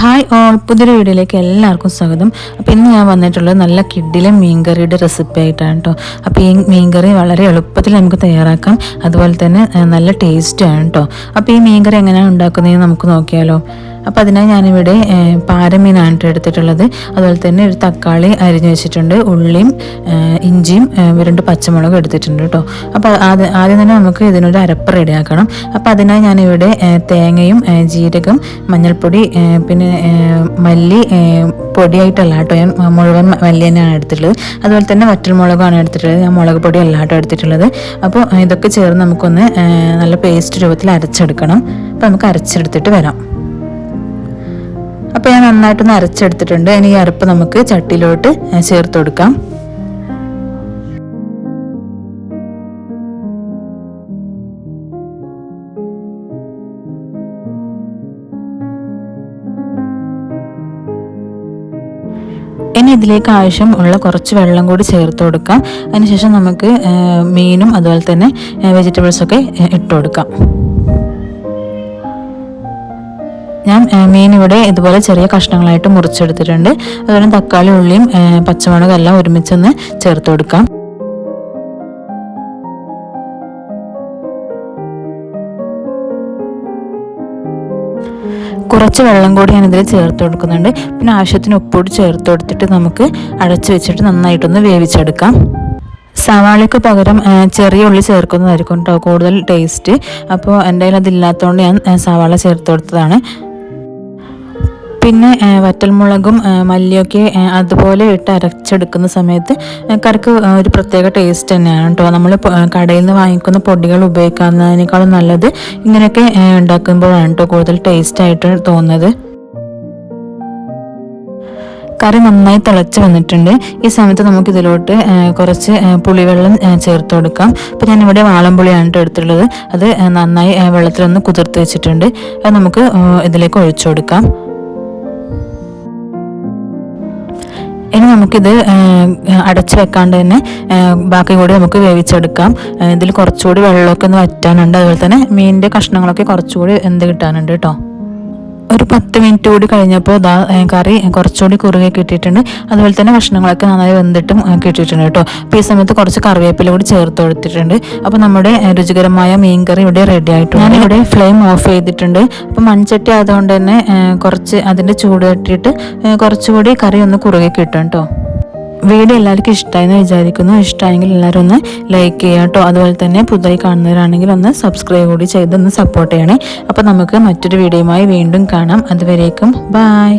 Hi all പുതിയ വീഡിയോയിലേക്ക് എല്ലാവർക്കും സ്വാഗതം. അപ്പോൾ ഇന്ന് ഞാൻ വന്നിട്ടുള്ളത് നല്ല കിഡിലെ മീൻകറിയുടെ റെസിപ്പി ആയിട്ടാണ് കേട്ടോ അപ്പോൾ ഈ മീൻകറി വളരെ എളുപ്പത്തിൽ നമുക്ക് തയ്യാറാക്കാം. അതുപോലെ തന്നെ നല്ല ടേസ്റ്റാണ് കേട്ടോ അപ്പോൾ ഈ മീൻകറി എങ്ങനെയാണ് ഉണ്ടാക്കുന്നതെന്ന് നമുക്ക് നോക്കിയാലോ. അപ്പോൾ അതിനായി ഞാനിവിടെ പാരമീനാണ് എടുത്തിട്ടുള്ളത്. അതുപോലെ തന്നെ ഒരു തക്കാളി അരിഞ്ഞു വെച്ചിട്ടുണ്ട്. ഉള്ളിയും ഇഞ്ചിയും രണ്ട് പച്ചമുളകും എടുത്തിട്ടുണ്ട് കേട്ടോ അപ്പോൾ ആദ്യം ആദ്യം തന്നെ നമുക്ക് ഇതിനൊരു അരപ്പ് റെഡിയാക്കണം അപ്പോൾ അതിനായി ഞാനിവിടെ തേങ്ങയും ജീരകം മഞ്ഞൾപ്പൊടി പിന്നെ മല്ലി പൊടിയായിട്ടല്ല കേട്ടോ ഞാൻ മുഴുവൻ മല്ലി തന്നെയാണ് എടുത്തിട്ടുള്ളത്. അതുപോലെ തന്നെ വറ്റൽമുളകാണ് എടുത്തിട്ടുള്ളത്. ഞാൻ മുളക് പൊടി അല്ല കേട്ടോ എടുത്തിട്ടുള്ളത് അപ്പോൾ ഇതൊക്കെ ചേർന്ന് നമുക്കൊന്ന് നല്ല പേസ്റ്റ് രൂപത്തിൽ അരച്ചെടുക്കണം. അപ്പോൾ നമുക്ക് അരച്ചെടുത്തിട്ട് വരാം. അപ്പോൾ ഞാൻ നന്നായിട്ടൊന്ന് അരച്ചെടുത്തിട്ടുണ്ട്. ഇനി ഈ അരപ്പ് നമുക്ക് ചട്ടിയിലോട്ട് ചേർത്ത് കൊടുക്കാം. ഇനി ഇതിലേക്ക് ആവശ്യം ഉള്ള കുറച്ച് വെള്ളം കൂടി ചേർത്ത് കൊടുക്കാം. അതിനുശേഷം നമുക്ക് മീനും അതുപോലെ തന്നെ വെജിറ്റബിൾസൊക്കെ ഇട്ട് കൊടുക്കാം. ഞാൻ മീൻ ഇവിടെ ഇതുപോലെ ചെറിയ കഷ്ണങ്ങളായിട്ട് മുറിച്ചെടുത്തിട്ടുണ്ട്. അതുപോലെ തക്കാളി ഉള്ളിയും പച്ചമുളകും എല്ലാം ഒരുമിച്ചൊന്ന് ചേർത്ത് കൊടുക്കാം. കുറച്ച് വെള്ളം കൂടി ഞാൻ ഇതിൽ ചേർത്ത് കൊടുക്കുന്നുണ്ട്. പിന്നെ ആവശ്യത്തിന് ഉപ്പൂടി ചേർത്ത് കൊടുത്തിട്ട് നമുക്ക് അടച്ചു വെച്ചിട്ട് നന്നായിട്ടൊന്ന് വേവിച്ചെടുക്കാം. സവാളയ്ക്ക് പകരം ചെറിയ ഉള്ളി ചേർക്കുന്നതായിരിക്കും കേട്ടോ കൂടുതൽ ടേസ്റ്റ്. അപ്പോൾ എന്റെ കയ്യിൽ അതില്ലാത്തതുകൊണ്ട് ഞാൻ സവാള ചേർത്ത് കൊടുത്തതാണ്. പിന്നെ വറ്റൽമുളകും മല്ലിയൊക്കെ അതുപോലെ ഇട്ട് അരച്ചെടുക്കുന്ന സമയത്ത് കറിക്ക് ഒരു പ്രത്യേക ടേസ്റ്റ് തന്നെയാണ് കേട്ടോ. നമ്മൾ കടയിൽ നിന്ന് വാങ്ങിക്കുന്ന പൊടികൾ ഉപയോഗിക്കുന്നതിനേക്കാളും നല്ലത് ഇങ്ങനെയൊക്കെ ഉണ്ടാക്കുമ്പോഴാണ് കേട്ടോ കൂടുതൽ ടേസ്റ്റ് ആയിട്ട് തോന്നുന്നത്. കറി നന്നായി തിളച്ച് വന്നിട്ടുണ്ട്. ഈ സമയത്ത് നമുക്ക് ഇതിലോട്ട് കുറച്ച് പുളിവെള്ളം ചേർത്ത് കൊടുക്കാം. അപ്പോൾ ഞാനിവിടെ വാളംപുളിയാണ് എടുത്തിട്ടുള്ളത്. അത് നന്നായി വെള്ളത്തിലൊന്ന് കുതിർത്ത് വെച്ചിട്ടുണ്ട്. അത് നമുക്ക് ഇതിലേക്ക് ഒഴിച്ചു കൊടുക്കാം. ഇനി നമുക്കിത് അടച്ചു വെക്കാണ്ട് തന്നെ ബാക്കി കൂടി നമുക്ക് വേവിച്ചെടുക്കാം. ഇതിൽ കുറച്ചുകൂടി വെള്ളമൊക്കെ ഒന്ന് വറ്റാനുണ്ട്. അതുപോലെ തന്നെ മീനിന്റെ കഷ്ണങ്ങളൊക്കെ കുറച്ചുകൂടി എന്ത് കിട്ടാനുണ്ട് കേട്ടോ. ഒരു പത്ത് മിനിറ്റ് കൂടി കഴിഞ്ഞപ്പോൾ ദാ കറി കുറച്ചുകൂടി കുറുകെ കിട്ടിയിട്ടുണ്ട്. അതുപോലെ തന്നെ ഭക്ഷണങ്ങളൊക്കെ നന്നായി വെന്തിട്ടും കിട്ടിയിട്ടുണ്ട് കേട്ടോ. അപ്പോൾ ഈ സമയത്ത് കുറച്ച് കറിവേപ്പില കൂടി ചേർത്ത് കൊടുത്തിട്ടുണ്ട്. അപ്പോൾ നമ്മുടെ രുചികരമായ മീൻ കറി ഇവിടെ റെഡി ആയിട്ടുണ്ട്. ഞാനിവിടെ ഫ്ലെയിം ഓഫ് ചെയ്തിട്ടുണ്ട്. അപ്പോൾ മൺചട്ടി ആയതുകൊണ്ട് തന്നെ കുറച്ച് അതിന്റെ ചൂട് തട്ടിയിട്ട് കുറച്ചുകൂടി കറി ഒന്ന് കുറുകെ കിട്ടും കേട്ടോ. വീഡിയോ എല്ലാവർക്കും ഇഷ്ടമായെന്ന് വിചാരിക്കുന്നു. ഇഷ്ടമായെങ്കിൽ എല്ലാവരും ഒന്ന് ലൈക്ക് ചെയ്യുക കേട്ടോ അതുപോലെ തന്നെ പുതുതായി കാണുന്നവരാണെങ്കിൽ ഒന്ന് സബ്സ്ക്രൈബ് കൂടി ചെയ്ത് ഒന്ന് സപ്പോർട്ട് ചെയ്യണേ. അപ്പോൾ നമുക്ക് മറ്റൊരു വീഡിയോയുമായി വീണ്ടും കാണാം. അതുവരേക്കും ബായ്